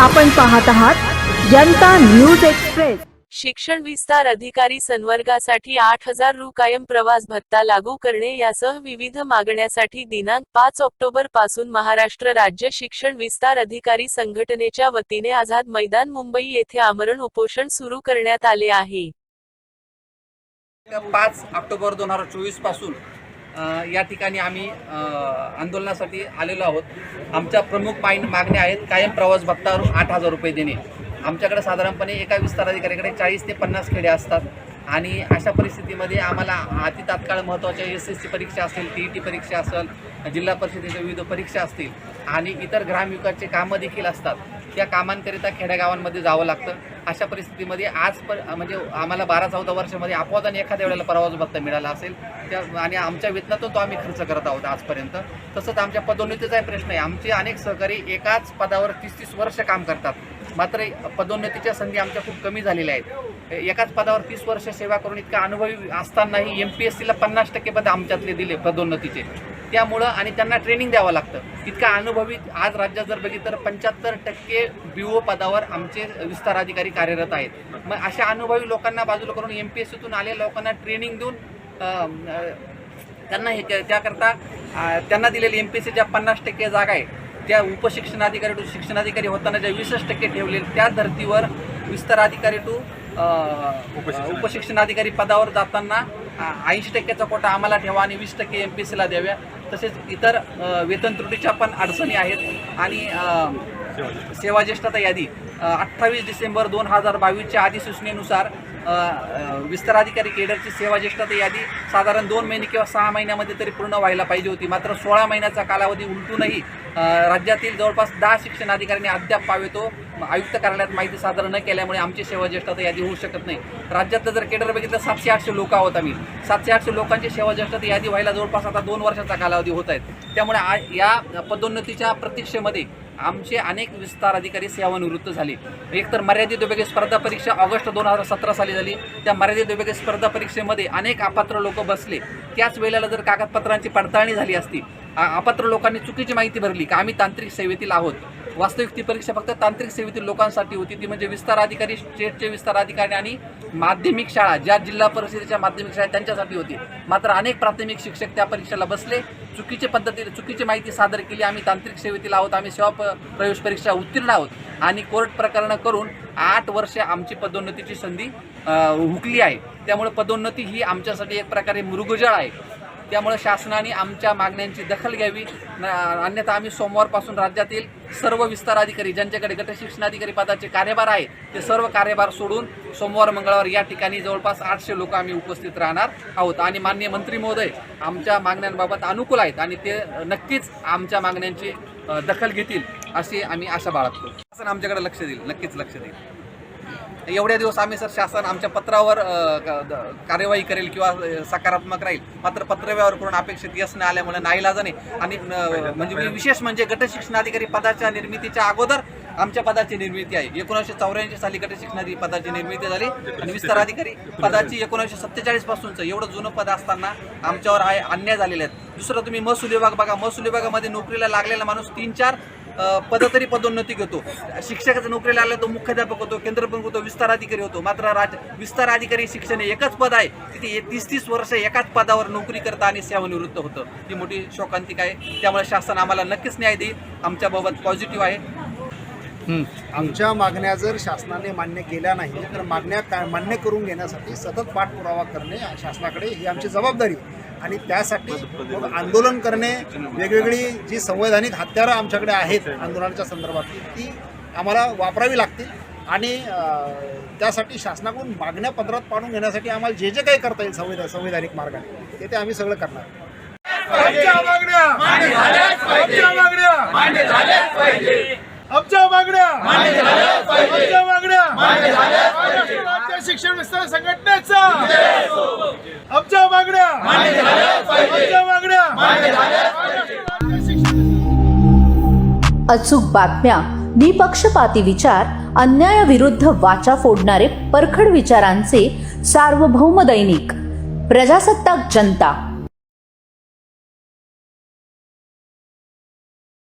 आपण पाहत आहात जनता न्यूज एक्सप्रेस. शिक्षण विस्तार अधिकारी संवर्गासाठी आठ हजार रु कायम प्रवास भत्ता लागू करणे यासह विविध मागण्यासाठी दिनांक पाच ऑक्टोबरपासून महाराष्ट्र राज्य शिक्षण विस्तार अधिकारी संघटनेच्या वतीने आझाद मैदान मुंबई येथे आमरण उपोषण सुरू करण्यात आले आहे. पाच ऑक्टोबर दोन हजार चोवीसपासून या ठिकाणी आम्ही आंदोलनासाठी आलेलो आहोत. आमच्या प्रमुख माग मागण्या आहेत कायम प्रवास भत्तावर आठ हजार रुपये देणे. आमच्याकडे साधारणपणे एका विस्ताराधिकाऱ्याकडे चाळीस ते पन्नास खेडे असतात. आणि अशा परिस्थितीमध्ये आम्हाला अति तात्काळ महत्त्वाच्या एस एस सी परीक्षा असेल टी ई टी परीक्षा असेल जिल्हा परिषदेच्या विविध परीक्षा असतील आणि इतर ग्रामविकासचे कामं देखील असतात त्या कामांकरिता खेड्यागावांमध्ये जावं लागतं. अशा परिस्थितीमध्ये आज पर म्हणजे आम्हाला बारा चौदा वर्षामध्ये अपवादाने एखाद्या वेळेला प्रवास भत्ता मिळाला असेल त्या आणि आमच्या वेतनातून तो आम्ही खर्च करत आहोत आजपर्यंत. तसंच आमच्या पदोन्नतीचाही प्रश्न आहे. आमचे अनेक सहकारी एकाच पदावर तीस तीस वर्ष काम करतात. मात्र पदोन्नतीच्या संधी आमच्या खूप कमी झालेल्या आहेत. एकाच पदावर तीस वर्ष सेवा करून इतका अनुभवी असतानाही एम पी एस सीला पन्नास टक्के पद आमच्यातले दिले पदोन्नतीचे. त्यामुळं आणि त्यांना ट्रेनिंग द्यावं लागतं. इतका अनुभवी आज राज्यात जर बघितलं तर पंच्याहत्तर टक्के बी ओ पदावर आमचे विस्तार अधिकारी कार्यरत आहेत. मग अशा अनुभवी लोकांना बाजूला करून एम पी एस सीतून आलेल्या लोकांना ट्रेनिंग देऊन त्यांना हे त्या- त्याकरता त्यांना दिलेली एम पी सीच्या पन्नास टक्के जागा आहे त्या उपशिक्षणाधिकारी टू शिक्षणाधिकारी होताना ज्या वीसच टक्के ठेवले त्या धर्तीवर विस्तार अधिकारी टू उपशिक्षणाधिकारी पदावर जाताना ऐंशी टक्क्याचा कोटा आम्हाला ठेवा आणि वीस टक्के एम पी सीला द्याव्या. तसेच इतर वेतन त्रुटीच्या पण अडचणी आहेत. आणि अ, सेवा ज्येष्ठता यादी अठ्ठावीस डिसेंबर दोन हजार बावीसच्या अधिसूचनेनुसार विस्ताराधिकारी केडरची सेवा ज्येष्ठता यादी साधारण दोन महिने किंवा सहा महिन्यामध्ये तरी पूर्ण व्हायला पाहिजे होती. मात्र सोळा महिन्याचा कालावधी उलटूनही राज्यातील जवळपास दहा शिक्षण अधिकाऱ्यांनी अद्याप पावेतो आयुक्त कार्यालयात माहिती सादर न केल्यामुळे आमची सेवा ज्येष्ठता यादी होऊ शकत नाही. राज्यातलं जर केडर बघितलं सातशे आठशे लोक आहोत आम्ही. सातशे आठशे लोकांची सेवा ज्येष्ठता यादी व्हायला जवळपास आता दोन वर्षाचा कालावधी होत आहेत त्यामुळे आ या पदोन्नतीच्या प्रतीक्षेमध्ये आमचे अनेक विस्तार अधिकारी सेवानिवृत्त झाले. एकतर मर्यादित विभागीय स्पर्धा परीक्षा ऑगस्ट दोन हजार सतरा साली झाली. त्या मर्यादित विभागीय स्पर्धा परीक्षेमध्ये अनेक अपात्र लोक बसले. त्याच वेळेला जर कागदपत्रांची पडताळणी झाली असती अपात्र लोकांनी चुकीची माहिती भरली का आम्ही तांत्रिक सेवेतील आहोत? वास्तविक ती परीक्षा फक्त तांत्रिक सेवेतील लोकांसाठी होती. ती म्हणजे विस्तार अधिकारी स्टेटचे विस्तार अधिकारी आणि माध्यमिक शाळा ज्या जिल्हा परिषदेच्या माध्यमिक शाळा त्यांच्यासाठी होती. मात्र अनेक प्राथमिक शिक्षक त्या परीक्षेला बसले. चुकीचे पद्धतीने चुकीची माहिती सादर केली. आम्ही तांत्रिक सेवेतील आहोत. आम्ही सेवा प्रवेश परीक्षा उत्तीर्ण आहोत. आणि कोर्ट प्रकरणं करून आठ वर्ष आमची पदोन्नतीची संधी हुकली आहे. त्यामुळे पदोन्नती ही आमच्यासाठी एक प्रकारे मृगजळ आहे. त्यामुळे शासनाने आमच्या मागण्यांची दखल घ्यावी. न- अन्यथा आम्ही सोमवारपासून राज्यातील सर्व विस्तार अधिकारी ज्यांच्याकडे गट शिक्षणाधिकारी पदाचे कार्यभार आहे ते सर्व कार्यभार सोडून सोमवार मंगळवार या ठिकाणी जवळपास आठशे लोक आम्ही उपस्थित राहणार आहोत. आणि माननीय मंत्री महोदय आमच्या मागण्यांबाबत अनुकूल आहेत आणि ते नक्कीच आमच्या मागण्यांची दखल घेतील अशी आम्ही आशा बाळगतो. शासन आमच्याकडे लक्ष देईल नक्कीच लक्ष देईल. एवढ्या दिवस आम्ही सर शासन आमच्या पत्रावर कार्यवाही करेल किंवा सकारात्मक राहील. मात्र पत्रव्यवहार करून अपेक्षित यश न आल्यामुळे नाईलाजाने आणि म्हणजे विशेष म्हणजे गट शिक्षणाधिकारी पदाच्या निर्मितीच्या अगोदर आमच्या पदाची निर्मिती आहे. एकोणीसशे चौऱ्याऐंशी साली गट पदाची निर्मिती झाली. आणि विस्तार अधिकारी पदाची एकोणीसशे सत्तेचाळीस पासूनचं एवढं जुनं पद असताना आमच्यावर आहे अन्याय झालेले आहेत. दुसरं तुम्ही महसूल विभाग बघा. महसूल विभागामध्ये नोकरीला लागलेला माणूस तीन चार पद तरी पदोन्नती घेतो. शिक्षकाचा नोकरीला लागला तो मुख्याध्यापक होतो केंद्रप्रमुख होतो विस्तार अधिकारी होतो. मात्र राज विस्तार अधिकारी शिक्षण हे एकच पद आहे. तिथे तीस तीस वर्ष एकाच पदावर नोकरी करता आणि सेवानिवृत्त होतं. ही मोठी शोकांतिक आहे. त्यामुळे शासन आम्हाला नक्कीच न्याय देईल. आमच्याबाबत पॉझिटिव्ह आहे. आमच्या मागण्या जर शासनाने मान्य केल्या नाही तर मागण्या काय मान्य करून घेण्यासाठी सतत पाठपुरावा करणे शासनाकडे ही आमची जबाबदारी. आणि त्यासाठी मग आंदोलन करणे वेगवेगळी जी संवैधानिक हत्यारं आमच्याकडे आहेत आंदोलनाच्या संदर्भातली ती आम्हाला वापरावी लागतील. आणि त्यासाठी शासनाकडून मागण्या पत्रात पाडून घेण्यासाठी आम्हाला जे जे काही करता येईल संविधा संवैधानिक मार्गाने ते ते आम्ही सगळं करणार. आमच्या मागण्या! आमच्या मागण्या! आमच्या मागण्या. आमच्या मागण्या. राज्य शिक्षण विस्तार संघटनेचा. आमच्या मागण्या. आमच्या मागण्या. अचूक बातम्या निपक्षपाती विचार अन्यायाविरुद्ध वाचा फोडणारे परखड विचारांचे सार्वभौम दैनिक प्रजासत्ताक जनता.